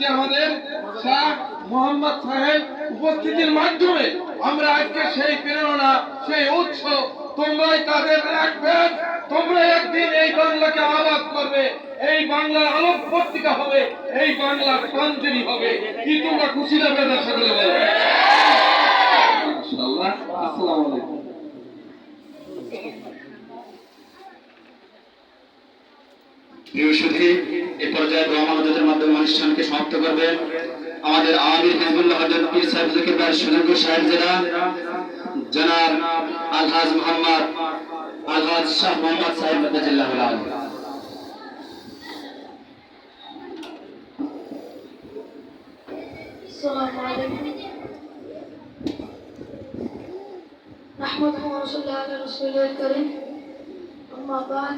আজকে আমাদের শাহ মোহাম্মদ সাহেব উপস্থিতির মাধ্যমে আমরা আজকে সেই প্রেরণা, সেই উৎস তোমরাই তাদের রাখবেন তোমরা একদিন এই বাংলাকে আবাদ করবে। এই বাংলার আলোক পত্রিকা হবে, এই বাংলার প্রাঞ্জলি হবে। কি তোমরা খুশি না সকলে বলবে আসসালামু আলাইকুম। প্রিয় সুধী এ পর্যায়ে দোয়া মানবতার মাধ্যমে অনুষ্ঠানকে সমাপ্ত করবেন আমাদের আমির হিজবুল্লাহ হজরত পীর সাহেব জকিরদার সুযোগ্য সাহেব জেলা জনাব আলহাজ মোহাম্মদ আলহাজ শাহ মোহাম্মদ সাহেব মদাজিল্লাহ আলম السلام عليكم نحمده ونصلي على رسوله الكريم أما بعد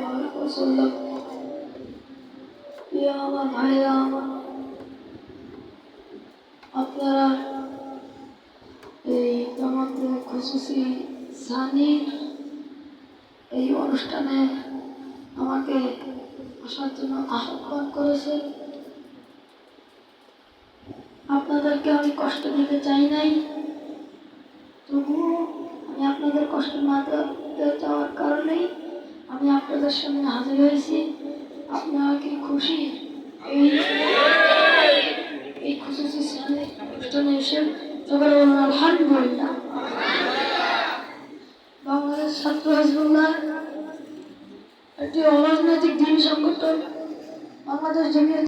সাল্লাল্লাহু ওয়াসাল্লাম আমার ভাইরা আমার, আপনারা এই তামাকুল খুশুসি সানির এই অনুষ্ঠানে আমাকে আসার জন্য আহ্বান করেছেন আপনাদেরকে আমি কষ্ট দিতে চাই নাই, তবুও আমি আপনাদের কষ্ট না দেওয়ার কারণেই আমি আপনাদের সামনে হাজির হয়েছি। আপনারা কি খুশি? এই এই খুশি অনুষ্ঠানে এসে সবাই আলহামদুলিল্লাহ। বাংলাদেশ ছাত্র হাজবুল্লাহ, একটি অরাজনৈতিক দিন সংগঠন বাংলাদেশ জমিয়ত